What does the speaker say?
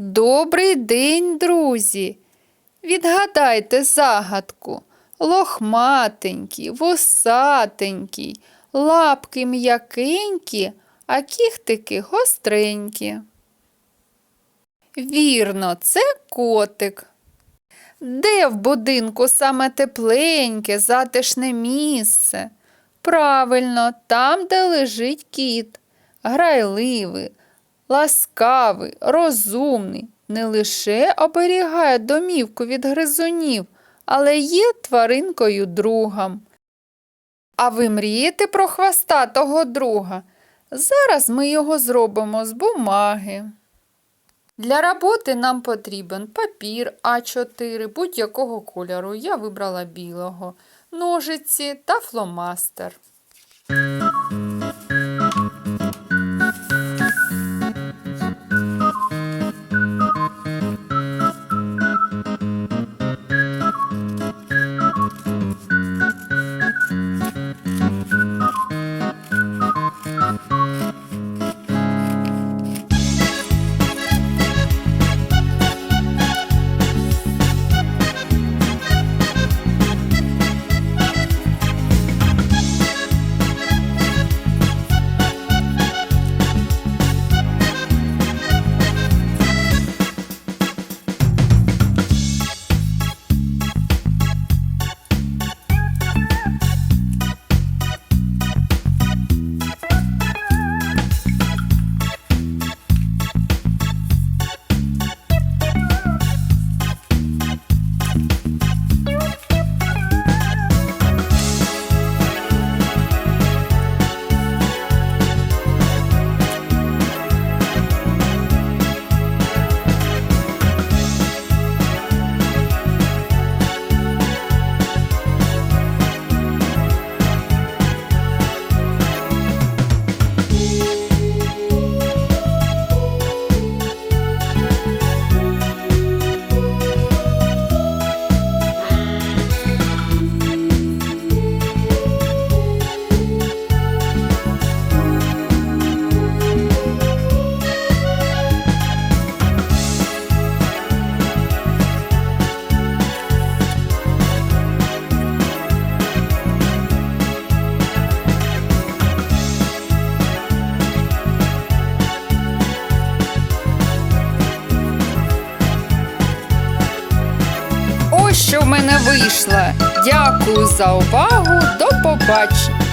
Добрий день, друзі! Відгадайте загадку. Лохматенький, вусатенький, лапки м'якенькі, а кіхтики гостренькі. Вірно, це котик. Де в будинку саме тепленьке, затишне місце? Правильно, там, де лежить кіт, грайливий, ласкавий, розумний, не лише оберігає домівку від гризунів, але є тваринкою другом. А ви мрієте про хвостатого друга? Зараз ми його зробимо з бумаги. Для роботи нам потрібен папір А4 будь-якого кольору. Я вибрала білого, ножиці та фломастер. Ось що в мене вийшло. Дякую за увагу. До побачення.